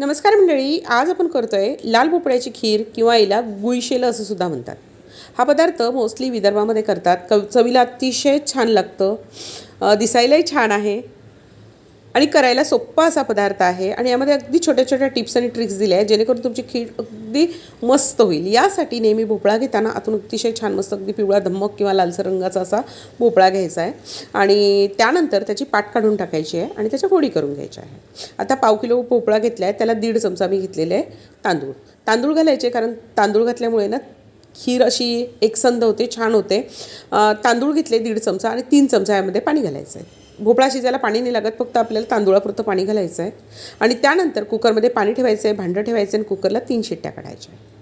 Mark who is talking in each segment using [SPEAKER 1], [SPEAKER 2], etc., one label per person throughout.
[SPEAKER 1] नमस्कार मंडळी आज आपण करतोय लाल भोपळ्याची खीर किंवा याला गुळशेलं असं सुद्धा म्हणतात. हा पदार्थ मोस्टली विदर्भामध्ये करतात. कव चवीला अतिशय छान लागतं. दिसायलाही छान आहे आणि करायला सोप्पा असा पदार्थ आहे. आणि यामध्ये अगदी छोट्या छोट्या टिप्स आणि ट्रिक्स दिल्या आहेत जेणेकरून तुमची खीर अगदी मस्त होईल. यासाठी नेहमी भोपळा घेताना आतून अतिशय छान मस्त अगदी पिवळा धम्मक किंवा लालसर रंगाचा असा भोपळा घ्यायचा आहे. आणि त्यानंतर त्याची पाट काढून टाकायची आहे आणि त्याच्या फोडी करून घ्यायच्या आहे. आता पाव किलो भोपळा घेतला आहे त्याला दीड चमचा मी घेतलेले आहे तांदूळ. तांदूळ घालायचे कारण तांदूळ घातल्यामुळे ना खीर अशी एकसंध होते छान होते. तांदूळ घेतले दीड चमचा आणि तीन चमचा यामध्ये पाणी घालायचं आहे भोपळा शिजायला पाणी नाही लागत फक्त आपल्याला तांदुळापुरतं पाणी घालायचं आहे आणि त्यानंतर कुकरमध्ये पाणी ठेवायचं आहे भांडं ठेवायचं आहे आणि कुकरला तीन शिट्ट्या काढायच्या. आहे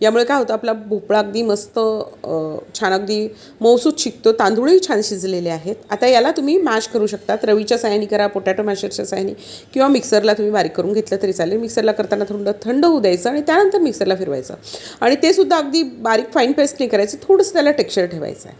[SPEAKER 1] यामुळे काय होतं आपला भोपळा अगदी मस्त छान अगदी मौसूद शिकतो. तांदूळही छान शिजलेले आहेत. आता याला तुम्ही मॅश करू शकतात. रवीच्या साह्याने करा पोटॅटो मॅशरच्या साह्याने किंवा मिक्सरला तुम्ही बारीक करून घेतलं तरी चालेल. मिक्सरला करताना थोडं थंड होऊ द्यायचं आणि त्यानंतर मिक्सरला फिरवायचं. आणि ते सुद्धा अगदी बारीक फाईन पेस्ट नाही करायचं. थोडंसं त्याला टेक्स्चर ठेवायचं आहे.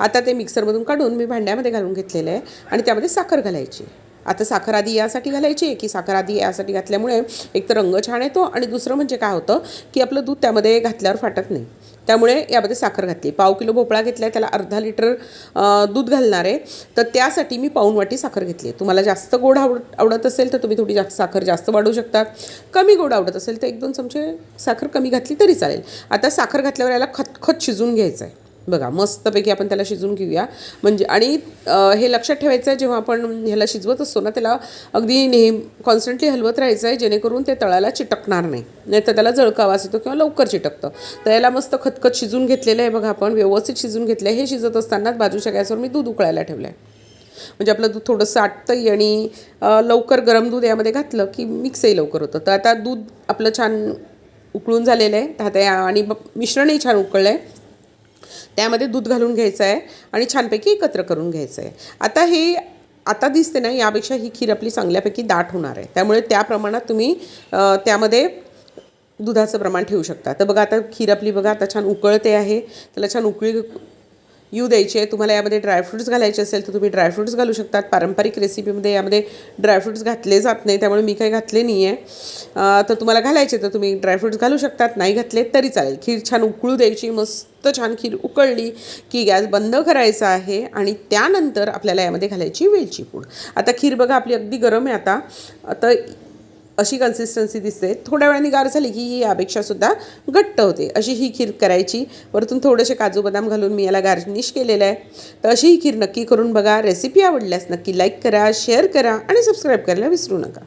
[SPEAKER 1] आता ते मिक्सरमधून काढून मी भांड्यामध्ये घालून घेतलेलं आहे आणि त्यामध्ये साखर घालायची आता साखर आधी यासाठी घालायची की साखर आधी यासाठी घातल्यामुळे एक तर रंग छान येतो आणि दुसरं म्हणजे काय होतं की आपलं दूध त्यामध्ये घातल्यावर फाटत नाही. त्यामुळे यामध्ये साखर घातली. पाव किलो भोपळा घेतला आहे त्याला अर्धा लिटर दूध घालणार आहे. तर त्यासाठी मी पाऊण वाटी साखर घेतली आहे. तुम्हाला जास्त गोड आवड आवडत असेल तर तुम्ही थोडी जास्त साखर जास्त वाढवू शकता कमी गोड आवडत असेल तर एक दोन चमचे साखर कमी घातली तरी चालेल. आता साखर घातल्यावर याला खतखत शिजून घ्यायचं आहे बघा मस्तपैकी आपण त्याला शिजवून घेऊया. म्हणजे आणि हे लक्षात ठेवायचं आहे जेव्हा आपण ह्याला शिजवत असतो ना त्याला अगदी नेहमी कॉन्स्टंटली हलवत राहायचं आहे जेणेकरून ते तळाला चिटकणार नाही. नाही तर त्याला जळकावास येतो किंवा लवकर चिटकतं. तर याला मस्त खतखत शिजून घेतलेलं आहे बघा आपण व्यवस्थित शिजून घेतलं आहे हे शिजत असतानाच बाजूच्या गॅसवर मी दूध उकळायला ठेवलं आहे म्हणजे आपलं दूध थोडंसं आटतंही आणि लवकर गरम दूध यामध्ये घातलं की मिक्सही लवकर होतं. तर आता दूध आपलं छान उकळून झालेलं आहे. आता या आणि मिश्रणही छान उकळलं आहे त्यामध्ये दूध घालून घ्यायचं आहे आणि छानपैकी एकत्र करून घ्यायचं आहे. आता हे आता दिसते ना यापेक्षा ही खीर आपली चांगल्यापैकी दाट होणार आहे. त्यामुळे त्या प्रमाणात तुम्ही त्यामध्ये दुधाचं प्रमाण ठेवू शकता. तर बघा आता खीर आपली बघा आता छान उकळते आहे. त्याला छान उकळी येऊ द्यायचे तुम्हाला यामध्ये ड्रायफ्रूट्स घालायचे असेल तर तुम्ही ड्रायफ्रूट्स घालू शकतात. पारंपरिक रेसिपीमध्ये यामध्ये ड्रायफ्रूट्स घातले जात नाही त्यामुळे मी काही घातले नाही आहे तर तुम्हाला घालायचे तर तुम्ही ड्रायफ्रूट्स घालू शकतात नाही घातले तरी चालेल. खीर छान उकळू द्यायची मस्त छान खीर उकळली की गॅस बंद करायचा आहे आणि त्यानंतर आपल्याला यामध्ये घालायची वेलची पूड. आता खीर बघा आपली अगदी गरम आहे आता. आता अशी कन्सिस्टन्सी दिसते. थोड्या वेळाने गार झाली की ही यापेक्षासुद्धा घट्ट होते. अशी ही खीर करायची. वरतून थोडेसे काजू बदाम घालून मी याला गार्निश केलेलं आहे. तर अशी ही खीर नक्की करून बघा. रेसिपी आवडल्यास नक्की लाईक करा शेअर करा आणि सबस्क्राईब करायला विसरू नका.